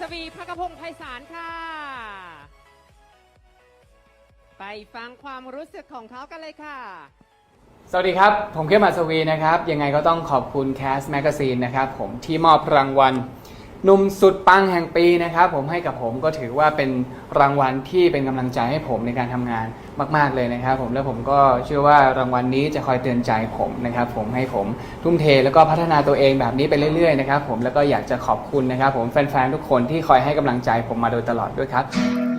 สวีพักพงศ์ไพศาลค่ะ ไปฟังความรู้สึกของเขากันเลยค่ะ สวัสดีครับ ผมเข้มอัศวีนะครับ ยังไงก็ต้องขอบคุณ Cast Magazine นะครับ ผมที่มอบรางวัล หนุ่มสุดปังแห่งปีนะครับผมให้กับผมก็ถือว่าเป็นรางวัลที่เป็นกำลังใจให้ผมในการทำงานมาก ๆเลยนะครับ ผมและผมก็เชื่อว่ารางวัลนี้จะคอยเตือนใจผมนะครับ ผมให้ผมทุ่มเทแล้วก็พัฒนาตัวเองแบบนี้ไปเรื่อยๆนะครับผมแล้วก็อยากจะขอบคุณนะครับ ผมแฟนๆทุกคนที่คอยให้กำลังใจผมมาโดยตลอดด้วยครับ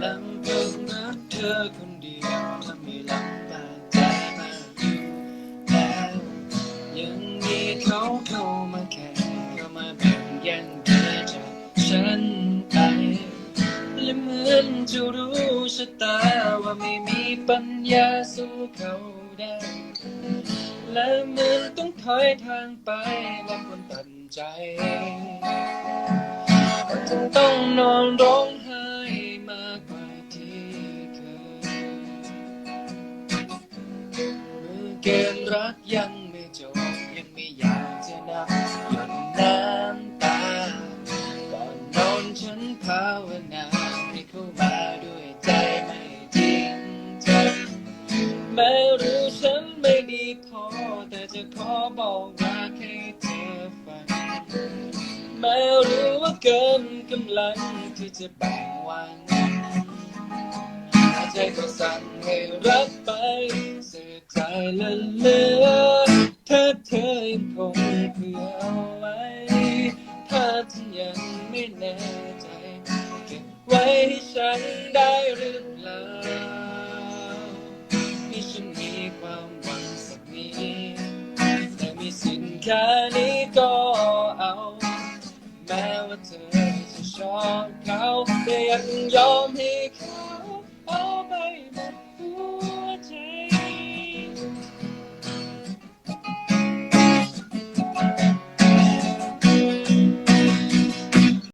ลำพังรักเธอคนเดียวและไม่ลำบากใจมากอยู่แล้วยังมีเขาเข้ามาแข่งเข้ามาแบ่งแย่งเธ จะรู้ชะตาว่าไม่มีปัญญาสู้เขาได้ และเหมือนต้องถอยทางไปและคนตัดใจจึงต้องนอนร้องไห้มากกว่าที่เคยเมื่อเกมรักยัง ภาวนาให้เข้ามาด้วยใจไม่จริงจังแม้รู้ฉันไม่ดีพอ แต่จะขอบอกรักให้เธอฟังแม้รู้ว่าเกินกำลังที่จะแบ่งวันใจก็สั่งให้รับไปเสียใจและเลือถ้าเธอยังคงเผื่อไว้ ถ้าเธอยังไม่แน่ ฉันได้หรือเปล่าที่ฉันมีความหวังสักนิดแต่มีสินแค่นี้ก็เอา แม้ว่าเธอจะชอบเขาแต่ยังยอมให้